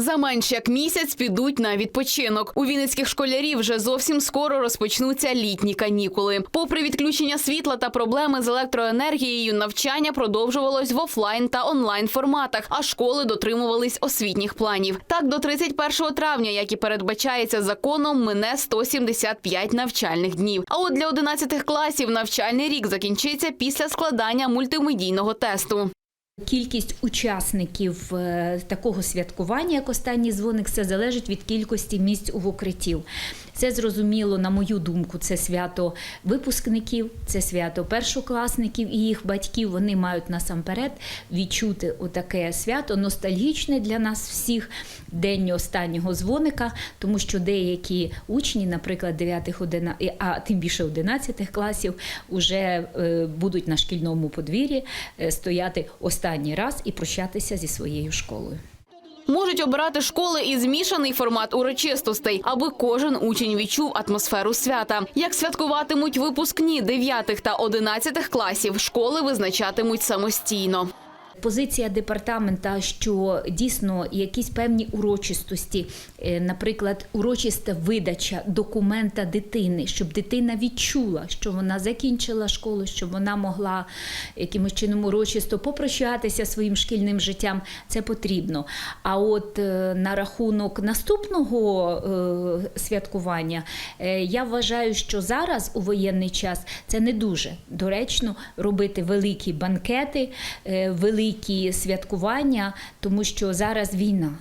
За менш як місяць підуть на відпочинок. У вінницьких школярів вже зовсім скоро розпочнуться літні канікули. Попри відключення світла та проблеми з електроенергією, навчання продовжувалось в офлайн та онлайн форматах, а школи дотримувались освітніх планів. Так, до 31 травня, як і передбачається законом, мине 175 навчальних днів. А от для 11 класів навчальний рік закінчиться після складання мультимедійного тесту. Кількість учасників е, такого святкування, як останній дзвоник, це залежить від кількості місць у укриттів. Це зрозуміло, на мою думку, це свято випускників, це свято першокласників і їх батьків. Вони мають насамперед відчути отаке свято ностальгічне для нас всіх день останнього дзвоника, тому що деякі учні, наприклад, 9 11, а тим більше 11 класів, вже е, будуть на шкільному подвір'ї е, стояти останній раз і прощатися зі своєю школою. Можуть обирати школи і змішаний формат урочистостей, аби кожен учень відчув атмосферу свята. Як святкуватимуть випускні 9 та 11 класів, школи визначатимуть самостійно. Позиція департамента, що дійсно якісь певні урочистості, е, наприклад, урочиста видача документа дитини, щоб дитина відчула, що вона закінчила школу, щоб вона могла якимось чином урочисто попрощатися своїм шкільним життям, це потрібно. А от е, на рахунок наступного е, святкування, я вважаю, що зараз у воєнний час це не дуже доречно робити великі банкети, е, великі святкування, тому що зараз війна.